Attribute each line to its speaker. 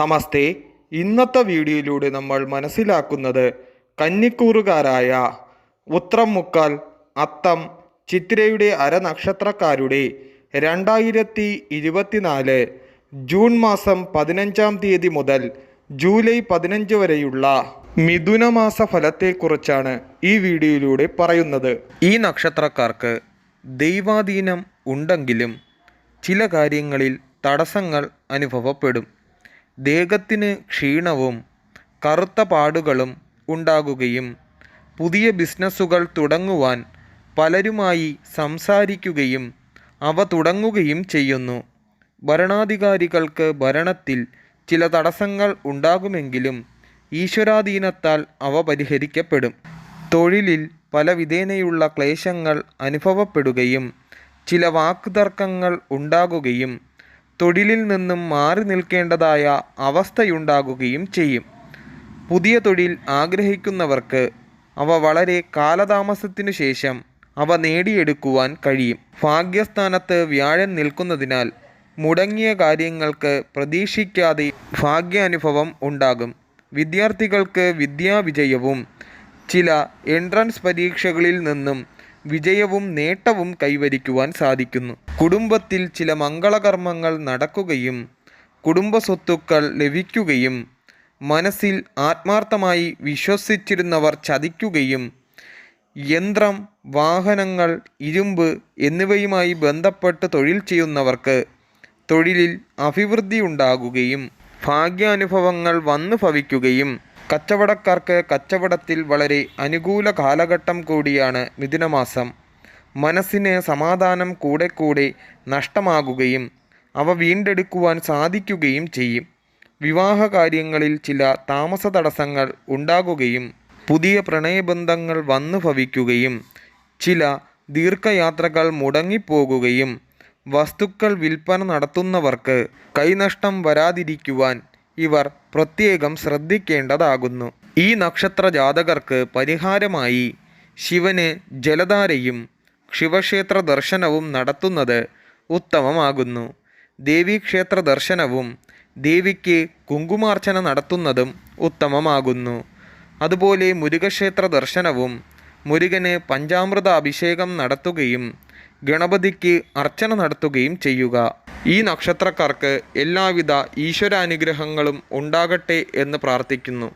Speaker 1: നമസ്തേ. ഇന്നത്തെ വീഡിയോയിലൂടെ നമ്മൾ മനസ്സിലാക്കുന്നത് കന്നിക്കൂറുകാരായ ഉത്രം മുക്കാൽ അത്തം ചിത്രയുടെ അരനക്ഷത്രക്കാരുടെ രണ്ടായിരത്തി ഇരുപത്തിനാല് ജൂൺ മാസം പതിനഞ്ചാം തീയതി മുതൽ ജൂലൈ പതിനഞ്ച് വരെയുള്ള മിഥുനമാസ ഫലത്തെക്കുറിച്ചാണ് ഈ വീഡിയോയിലൂടെ പറയുന്നത്. ഈ നക്ഷത്രക്കാർക്ക് ദൈവാധീനം ഉണ്ടെങ്കിലും ചില കാര്യങ്ങളിൽ തടസ്സങ്ങൾ അനുഭവപ്പെടും. ദേഹത്തിന് ക്ഷീണവും കറുത്ത പാടുകളും ഉണ്ടാകുകയും പുതിയ ബിസിനസ്സുകൾ തുടങ്ങുവാൻ പലരുമായി സംസാരിക്കുകയും അവ തുടങ്ങുകയും ചെയ്യുന്നു. ഭരണാധികാരികൾക്ക് ഭരണത്തിൽ ചില തടസ്സങ്ങൾ ഉണ്ടാകുമെങ്കിലും ഈശ്വരാധീനത്താൽ അവ പരിഹരിക്കപ്പെടും. തൊഴിലിൽ പല വിധേനയുള്ള ക്ലേശങ്ങൾ അനുഭവപ്പെടുകയും ചില വാക്കുതർക്കങ്ങൾ ഉണ്ടാകുകയും തൊഴിലിൽ നിന്നും മാറി നിൽക്കേണ്ടതായ അവസ്ഥയുണ്ടാകുകയും ചെയ്യും. പുതിയ തൊഴിൽ ആഗ്രഹിക്കുന്നവർക്ക് അവ വളരെ കാലതാമസത്തിനു ശേഷം അവ നേടിയെടുക്കുവാൻ കഴിയും. ഭാഗ്യസ്ഥാനത്ത് വ്യാഴൻ നിൽക്കുന്നതിനാൽ മുടങ്ങിയ കാര്യങ്ങൾക്ക് പ്രതീക്ഷിക്കാതെ ഭാഗ്യാനുഭവം ഉണ്ടാകും. വിദ്യാർത്ഥികൾക്ക് വിദ്യാവിജയവും ചില എൻട്രൻസ് പരീക്ഷകളിൽ നിന്നും വിജയവും നേട്ടവും കൈവരിക്കുവാൻ സാധിക്കുന്നു. കുടുംബത്തിൽ ചില മംഗളകർമ്മങ്ങൾ നടക്കുകയും കുടുംബ സ്വത്തുക്കൾ ലഭിക്കുകയും മനസ്സിൽ ആത്മാർത്ഥമായി വിശ്വസിച്ചിരുന്നവർ ചതിക്കുകയും യന്ത്രം വാഹനങ്ങൾ ഇരുമ്പ് എന്നിവയുമായി ബന്ധപ്പെട്ട് തൊഴിൽ ചെയ്യുന്നവർക്ക് തൊഴിലിൽ അഭിവൃദ്ധി ഉണ്ടാകുകയും ഭാഗ്യാനുഭവങ്ങൾ വന്നു ഭവിക്കുകയും കച്ചവടക്കാർക്ക് കച്ചവടത്തിൽ വളരെ അനുകൂല കാലഘട്ടം കൂടിയാണ് മിഥുനമാസം. മനസ്സിന് സമാധാനം കൂടെ കൂടെ നഷ്ടമാകുകയും അവ വീണ്ടെടുക്കുവാൻ സാധിക്കുകയും ചെയ്യും. വിവാഹ കാര്യങ്ങളിൽ ചില താമസ തടസ്സങ്ങൾ ഉണ്ടാകുകയും പുതിയ പ്രണയബന്ധങ്ങൾ വന്നു ഭവിക്കുകയും ചില ദീർഘയാത്രകൾ മുടങ്ങിപ്പോകുകയും വസ്തുക്കൾ വിൽപ്പന നടത്തുന്നവർക്ക് കൈനഷ്ടം വരാതിരിക്കുവാൻ ഇവർ പ്രത്യേകം ശ്രദ്ധിക്കേണ്ടതാകുന്നു. ഈ നക്ഷത്ര ജാതകർക്ക് പരിഹാരമായി ശിവന് ജലധാരയും ശിവക്ഷേത്ര ദർശനവും നടത്തുന്നത് ഉത്തമമാകുന്നു. ദേവീക്ഷേത്ര ദർശനവും ദേവിക്ക് കുങ്കുമാർച്ചന നടത്തുന്നതും ഉത്തമമാകുന്നു. അതുപോലെ മുരുകക്ഷേത്ര ദർശനവും മുരുകന് പഞ്ചാമൃത അഭിഷേകം നടത്തുകയും ഗണപതിക്ക് അർച്ചന നടത്തുകയും ചെയ്യുക. ഈ നക്ഷത്രക്കാർക്ക് എല്ലാവിധ ഈശ്വരാനുഗ്രഹങ്ങളും ഉണ്ടാകട്ടെ എന്ന് പ്രാർത്ഥിക്കുന്നു.